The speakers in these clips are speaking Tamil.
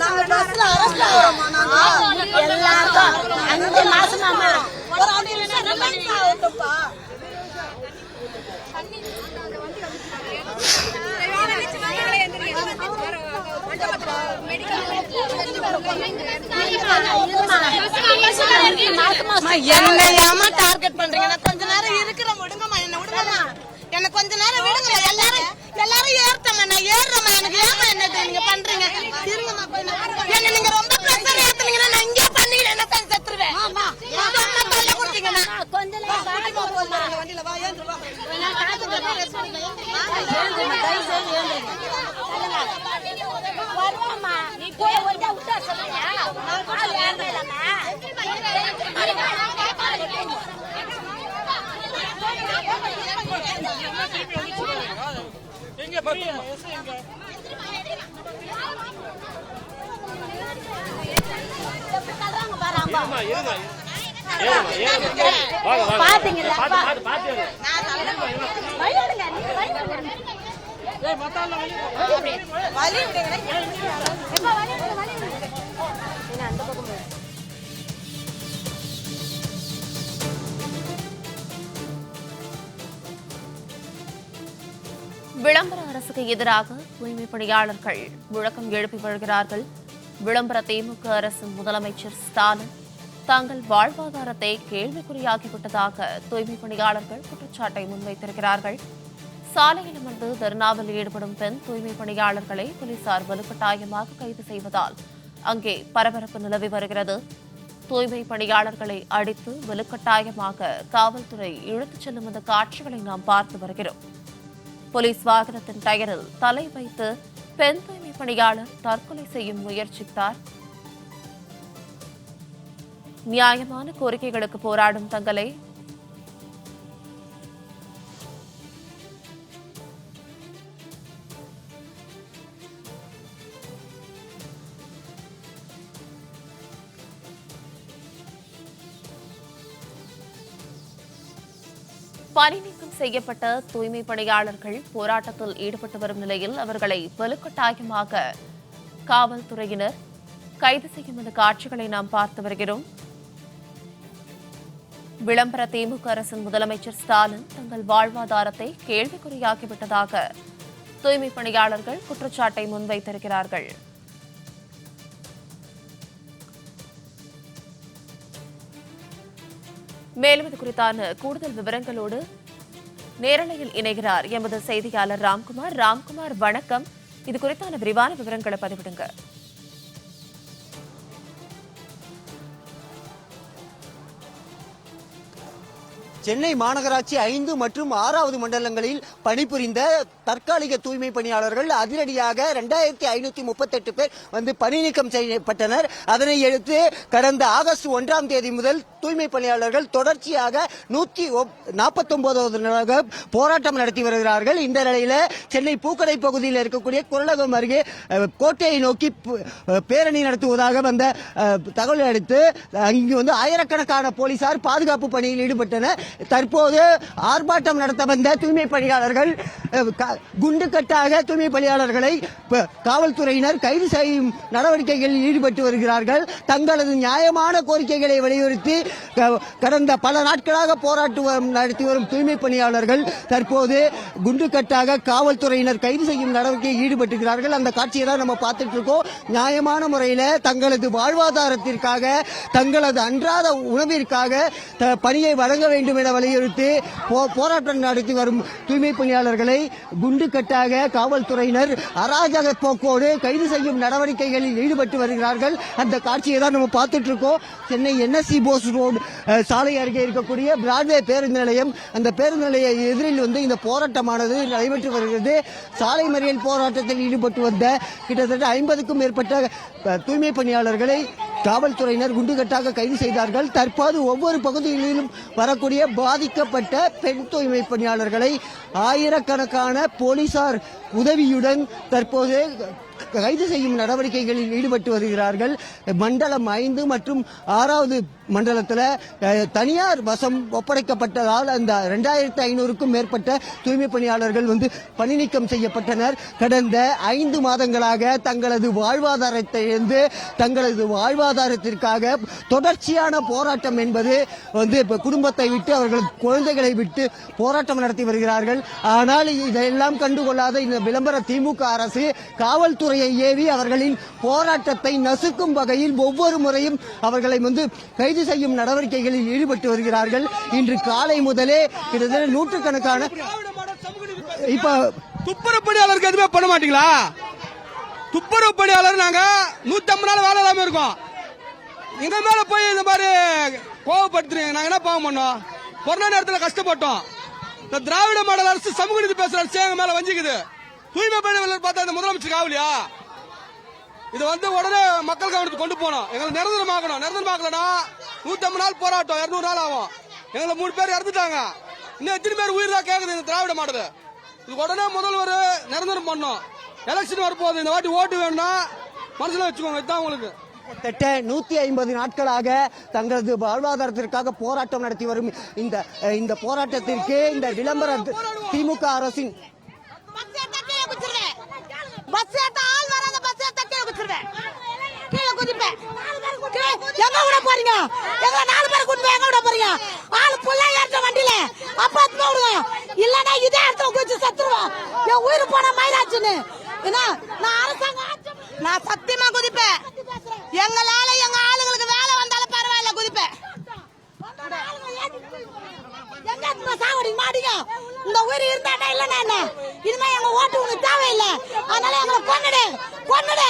நாங்க பஸ்ல அரெஸ்ட் ஆகிறோமா நாங்க எல்லாருக்கும் அஞ்சு மாசமாமா ஒரு ஆகட்டும்ப்பா அம்மா, என்ன ஏமா டார்கெட் பண்றீங்க? நான் கொஞ்ச நேரம் இருக்கிறேன் விடுங்கம்மா. என்ன விடுங்கம்மா. என்ன கொஞ்ச நேரம் விடுங்கம்மா. எல்லாரும் எல்லாரும் ஏறட்டம்மா நான் ஏறுறேன் இது நீங்க பண்றீங்க. என்ன நீங்க ரொம்ப பிரஷர் ஏத்துனீங்கன்னா நான் இங்கே பண்ணிக்கிறேன் என்ன தான் செத்துருவேன்? நீ போய் ஒழுங்கா விட்டா சொல்லுங்க. ஆள் யாருமே இல்லாம பாத்தீங்களா? வழிவிடுங்க நீங்க வழிவிடுங்க வலி. விடுங்க எப்பா வழிவிடுங்க வழிவிடுங்க என்ன அந்த பக்கம் போய். விளம்பர அரசுக்கு எதிராக தூய்மை பணியாளர்கள் முழக்கம் எழுப்பி வருகிறார்கள். விளம்பர திமுக அரசு முதலமைச்சர் ஸ்டாலின் தங்கள் வாழ்வாதாரத்தை கேள்விக்குறியாகிவிட்டதாக தூய்மை பணியாளர்கள் குற்றச்சாட்டை முன்வைத்திருக்கிறார்கள். சாலையில் அமர்ந்து தர்ணாவில் ஈடுபடும் பெண் தூய்மை பணியாளர்களை போலீசார் வலுக்கட்டாயமாக கைது செய்வதால் அங்கே பரபரப்பு நிலவி வருகிறது. தூய்மை பணியாளர்களை அடித்து வலுக்கட்டாயமாக காவல்துறை இழுத்துச் செல்லும் அந்த காட்சிகளை நாம் பார்த்து வருகிறோம். போலீஸ் வாகனத்தின் டயரில் தலை வைத்து பெண் தூய்மை பணியாளர் தற்கொலை செய்யும் முயற்சித்தார். நியாயமான கோரிக்கைகளுக்கு போராடும் தங்களை பணி செய்யப்பட்ட தூய்மை பணியாளர்கள் போராட்டத்தில் ஈடுபட்டு வரும் நிலையில் அவர்களை வலுக்கட்டாயமாக காவல்துறையினர் கைது செய்யும் இந்த காட்சிகளை நாம் பார்த்து வருகிறோம். விளம்பர திமுக அரசின் முதலமைச்சர் ஸ்டாலின் தங்கள் வாழ்வாதாரத்தை கேள்விக்குறியாகிவிட்டதாக தூய்மை பணியாளர்கள் குற்றச்சாட்டை முன்வைத்திருக்கிறார்கள். மேலும் இது குறித்தான கூடுதல் விவரங்களோடு நேரலையில் இணைகிறார் எமது செய்தியாளர் ராம்குமார். ராம்குமார் வணக்கம். இது குறித்தான விரிவான விவரங்களை பதிவிடுங்க. சென்னை மாநகராட்சி ஐந்து மற்றும் ஆறாவது மண்டலங்களில் பணிபுரிந்த தற்காலிக தூய்மை பணியாளர்கள் அதிரடியாக இரண்டாயிரத்தி ஐநூத்தி முப்பத்தெட்டு பேர் வந்து பணி நீக்கம் செய்யப்பட்டனர். அதனை அடுத்து கடந்த ஆகஸ்ட் ஒன்றாம் தேதி முதல் தூய்மை பணியாளர்கள் தொடர்ச்சியாக நூத்தி நாற்பத்தொன்பதாவது நாளாக போராட்டம் நடத்தி வருகிறார்கள். இந்த நிலையில சென்னை பூக்கடை பகுதியில் இருக்கக்கூடிய குரலகம் அருகே கோட்டையை நோக்கி பேரணி நடத்துவதாக வந்த அஹ், தகவலை அடுத்து இங்கு வந்து ஆயிரக்கணக்கான போலீசார் பாதுகாப்பு பணியில் ஈடுபட்டனர். தற்போது ஆர்ப்பாட்டம் நடத்த வந்த தூய்மை பணியாளர்கள் குண்டுக்கட்டாக தூய்மை பணியாளர்களை காவல்துறையினர் கைது செய்யும் நடவடிக்கைகளில் ஈடுபட்டு வருகிறார்கள். தங்களது நியாயமான கோரிக்கைகளை வலியுறுத்தி க- கடந்த பல நாட்களாக போராட்டம் நடத்தி வரும் தூய்மை பணியாளர்கள் தற்போது குண்டுக்கட்டாக காவல்துறையினர் கைது செய்யும் நடவடிக்கையில் ஈடுபட்டுகிறார்கள் அந்த காட்சியை தான் நம்ம பார்த்துட்டு இருக்கோம் நியாயமான முறையில் தங்களது வாழ்வாதாரத்திற்காக தங்களது அன்றாட உணவிற்காக பணியை வழங்க வேண்டும் என வலியுறுத்தி போ- போராட்டம் நடத்தி வரும் தூய்மை பணியாளர்களை குண்டுக்கட்டாக காவல்துறையினர் அராஜக போக்கோடு கைது செய்யும் நடவடிக்கைகளில் ஈடுபட்டு வருகிறார்கள். அந்த காட்சியை தான் நம்ம பார்த்துட்டு இருக்கோம். சென்னை என்எஸ்சி போஸ் ரோடு சாலை அருகே இருக்கக்கூடிய பிராட்வே பேருந்து நிலையம். அந்த பேருந்து நிலைய எதிரில் வந்து இந்த போராட்டமானது நடைபெற்று வருகிறது. சாலை மறியல் போராட்டத்தில் ஈடுபட்டு வந்த கிட்டத்தட்ட ஐம்பதுக்கும் மேற்பட்ட தூய்மை பணியாளர்களை காவல்துறையினர் குண்டுகட்டாக கைது செய்தார்கள். தற்போது ஒவ்வொரு பகுதிகளிலும் வரக்கூடிய பாதிக்கப்பட்ட பெண் தூய்மை பணியாளர்களை ஆயிரக்கணக்கான போலீசார் உதவியுடன் தற்போது கைது செய்யும் நடவடிக்கைகளில் ஈடுபட்டு வருகிறார்கள். மண்டலம் ஐந்து மற்றும் ஆறாவது மண்டலத்தில் தனியார் வசம் ஒப்படைக்கப்பட்டதால் அந்த ரெண்டாயிரத்தி ஐநூறுக்கும் மேற்பட்ட தூய்மை பணியாளர்கள் வந்து பணி நீக்கம் செய்யப்பட்டனர். கடந்த ஐந்து மாதங்களாக தங்களது வாழ்வாதாரத்தை இழந்து தங்களது வாழ்வாதாரத்திற்காக தொடர்ச்சியான போராட்டம் என்பது வந்து குடும்பத்தை விட்டு அவர்கள் குழந்தைகளை விட்டு போராட்டம் நடத்தி வருகிறார்கள். ஆனால் இதையெல்லாம் கண்டுகொள்ளாத இந்த விளம்பர திமுக அரசு காவல்துறை காவல்துறையை ஏவி அவர்களின் போராட்டத்தை நசுக்கும் வகையில் ஒவ்வொரு முறையும் அவர்களை வந்து கைது செய்யும் நடவடிக்கைகளில் ஈடுபட்டு வருகிறார்கள். இன்று காலை முதலே கிட்டத்தட்ட நூற்றுக்கணக்கான இப்ப துப்புரப்பணியாளருக்கு எதுவுமே பண்ண மாட்டீங்களா? துப்புரவு பணியாளர் நாங்க நூத்தி ஐம்பது நாள் வேலை இல்லாம இருக்கோம். எங்க மேல போய் இந்த மாதிரி கோவப்படுத்துறீங்க. நாங்க என்ன பாவம் பண்ணோம்? கொரோனா நேரத்துல கஷ்டப்பட்டோம். இந்த திராவிட மாடல் அரசு சமூக நீதி பேசுற அரசு எங்க மேல வஞ்சிக்குது. தூய்மை பணியாளர் பார்த்தா இந்த முதலமைச்சர் ஆகலையா? இது வந்து உடனே மக்கள் கவனத்துக்கு கொண்டு போனோம் எங்களை நிரந்தரமாக்கணும் நிரந்தரமாக்கலனா நூத்தி ஐம்பது நாள் போராட்டம். இருநூறு நாள் ஆகும். எங்களை மூணு பேர் இறந்துட்டாங்க. இன்னும் எத்தனை பேர் உயிர் தான் கேட்குது இந்த திராவிட மாடல்? இது உடனே முதல்வர் நிரந்தரம் பண்ணோம் எலெக்ஷன் வரப்போகுது. இந்த வாட்டி ஓட்டு வேணும்னா மனசுல வச்சுக்கோங்க. இதுதான் உங்களுக்கு. கிட்டத்தட்ட நூத்தி ஐம்பது நாட்களாக தங்களது வாழ்வாதாரத்திற்காக போராட்டம் நடத்தி வரும் இந்த இந்த போராட்டத்திற்கு இந்த விளம்பர திமுக அரசின் எங்க விட போறீங்க? எங்க நாலு பேர் போய் எங்க விட போறீங்க? ஆள் புள்ள ஏற்ற வண்டியில. அப்ப அத்துமா விடுவோம் இல்லனா இதே இடத்துல குதிச்சு சத்துருவோம் என் உயிர் போன மயிலாச்சுன்னு. என்ன நான் அரசாங்கம் நான் சத்தியமா குதிப்பேன். எங்களால எங்க ஆளுங்களுக்கு வேலை வந்தாலும் பரவாயில்ல குதிப்பேன். எங்க இருந்து சாவடிங்க மாட்டீங்க? இந்த உயிர் இருந்தாட்டா இல்லன்னா என்ன? இனிமே எங்க ஓட்டு உனக்கு தேவையில்லை. அதனால எங்களை கொன்னுடு. கொன்னுடு.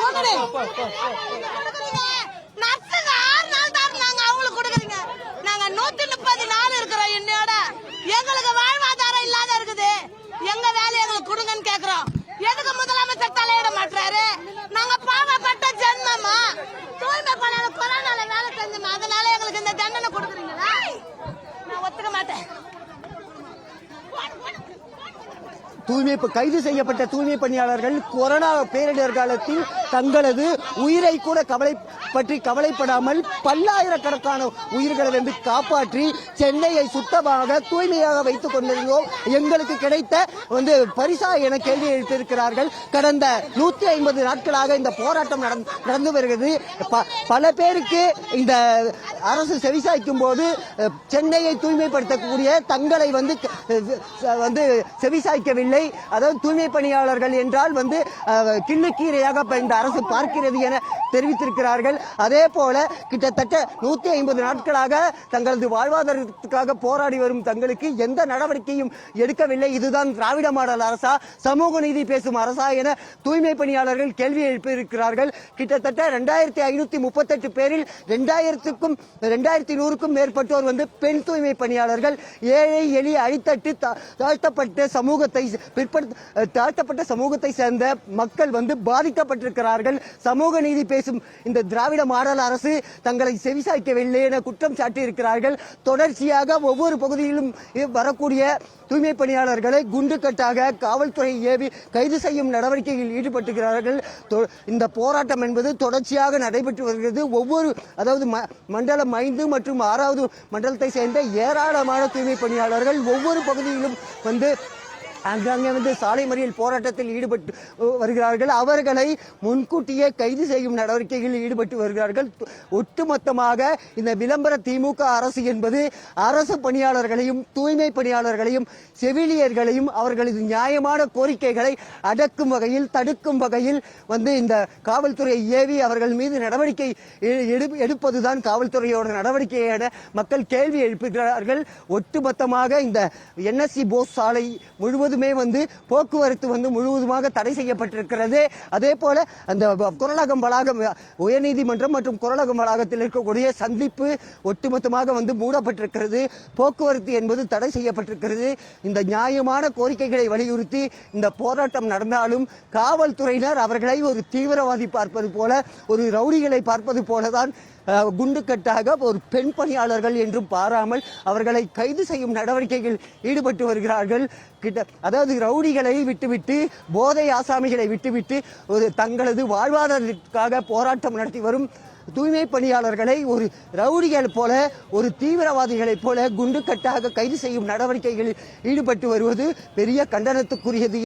கொன்னுடு நர்ஸுங்க ஆறு நாள் தான் நாங்க அவங்களுக்கு கொடுக்குறீங்க நாங்க நூத்தி முப்பது நாள் இருக்கிறோம் என்னையோட எங்களுக்கு வாழ்வாதாரம் இல்லாத இருக்குது எங்க வேலை எங்களுக்கு கொடுங்கன்னு கேக்குறோம் எதுக்கு முதலமைச்சர் தலையிட மாட்டாரு நாங்க பாவப்பட்ட ஜென்மமா தூய்மை பண்ணாத கொரோனால வேலை செஞ்சோமா அதனால எங்களுக்கு இந்த தண்டனை கொடுக்குறீங்களா? நான் ஒத்துக்க மாட்டேன். தூய்மை கைது செய்யப்பட்ட தூய்மை பணியாளர்கள் கொரோனா பேரிடர் காலத்தில் தங்களது உயிரை கூட கவலை பற்றி கவலைப்படாமல் பல்லாயிரக்கணக்கான உயிர்களை வந்து காப்பாற்றி சென்னையை சுத்தமாக தூய்மையாக வைத்துக் கொண்டிருந்தோம் எங்களுக்கு கிடைத்த வந்து பரிசா என கேள்வி எழுப்பியிருக்கிறார்கள். கடந்த நூத்தி ஐம்பது நாட்களாக இந்த போராட்டம் நடந்து- நடந்து வருகிறது. ப- பல பேருக்கு இந்த அரசு செவிசாய்க்கும் போது சென்னையை தூய்மைப்படுத்தக்கூடிய தங்களை வந்து வந்து செவிசாய்க்கவில்லை. அதாவது தூய்மை பணியாளர்கள் என்றால் வந்து கிள்ளுக்கீரையாக இந்த அரசு பார்க்கிறது என தெரிவித்திருக்கிறார்கள். அதே போல கிட்டத்தட்ட நூத்தி ஐம்பது நாட்களாக தங்களது வாழ்வாதாரத்துக்காக போராடி வரும் தங்களுக்கு எந்த நடவடிக்கையும் எடுக்கவில்லை. இதுதான் திராவிட மாடல் அரசா சமூக நீதி பேசும் அரசா என தூய்மை பணியாளர்கள் கேள்வி எழுப்பியிருக்கிறார்கள். கிட்டத்தட்ட ரெண்டாயிரத்தி ஐநூத்தி முப்பத்தெட்டு பேரில் ரெண்டாயிரத்துக்கும் ரெண்டாயிரத்தி நூறுக்கும் மேற்பட்டோர் வந்து பெண் தூய்மை பணியாளர்கள் ஏழை எளிய அடித்தட்டு தா- தாழ்த்தப்பட்ட சமூகத்தை பிற்படுத்த தாழ்த்தப்பட்ட சமூகத்தை சேர்ந்த மக்கள் வந்து பாதிக்கப்பட்டிருக்கிறார்கள். சமூக நீதி பேசும் இந்த திராவிட மாடல் அரசு தங்களை செவிசாய்க்கவில்லை என குற்றம் சாட்டியிருக்கிறார்கள். தொடர்ச்சியாக ஒவ்வொரு பகுதியிலும் வரக்கூடிய தூய்மை பணியாளர்களை குண்டுக்கட்டாக காவல்துறை ஏவி கைது செய்யும் நடவடிக்கையில் ஈடுபட்டுகிறார்கள் தொ- இந்த போராட்டம் என்பது தொடர்ச்சியாக நடைபெற்று வருகிறது. ஒவ்வொரு அதாவது ம- மண்டலம் ஐந்து மற்றும் ஆறாவது மண்டலத்தை சேர்ந்த ஏராளமான தூய்மை பணியாளர்கள் ஒவ்வொரு பகுதியிலும் வந்து அங்கங்கே வந்து சாலை மறியல் போராட்டத்தில் ஈடுபட்டு வருகிறார்கள். அவர்களை முன்கூட்டியே கைது செய்யும் நடவடிக்கைகளில் ஈடுபட்டு வருகிறார்கள். ஒட்டுமொத்தமாக இந்த விளம்பர திமுக அரசு என்பது அரசு பணியாளர்களையும் தூய்மை பணியாளர்களையும் செவிலியர்களையும் அவர்களது நியாயமான கோரிக்கைகளை அடக்கும் வகையில் தடுக்கும் வகையில் வந்து இந்த காவல்துறை ஏவி அவர்கள் மீது நடவடிக்கை எடு- எடுப்பதுதான் காவல்துறையோட நடவடிக்கை மக்கள் கேள்வி எழுப்புகிறார்கள். ஒட்டுமொத்தமாக இந்த என்எஸ்சி போஸ் சாலை முழுவதும் வந்து போக்குவரத்து வந்து முழுவதுமாக தடை செய்யப்பட்டிருக்கிறது. அதே போல அந்த குரலகம் வளாகம் உயர்நீதிமன்றம் மற்றும் குரலகம் வளாகத்தில் இருக்கக்கூடிய சந்திப்பு ஒட்டுமொத்தமாக வந்து மூடப்பட்டிருக்கிறது. போக்குவரத்து என்பது தடை செய்யப்பட்டிருக்கிறது. இந்த நியாயமான கோரிக்கைகளை வலியுறுத்தி இந்த போராட்டம் நடந்தாலும் காவல்துறையினர் அவர்களை ஒரு தீவிரவாதி பார்ப்பது போல ஒரு ரவுடிகளை பார்ப்பது போலதான் குண்டுக்கட்டாக ஒரு பெண் பணியாளர்கள் என்றும் பாராமல் அவர்களை கைது செய்யும் நடவடிக்கைகள் ஈடுபட்டு வருகிறார்கள். கிட்ட அதாவது ரவுடிகளை விட்டுவிட்டு போதை ஆசாமிகளை விட்டுவிட்டு ஒரு தங்களது வாழ்வாதாரத்திற்காக போராட்டம் நடத்தி வரும் தூய்மை பணியாளர்களை ஒரு ரவுடிகள் போல ஒரு தீவிரவாதிகளைப் போல குண்டுக்கட்டாக கைது செய்யும் நடவடிக்கைகளில் ஈடுபட்டு வருவது பெரிய கண்டனத்துக்குரியது.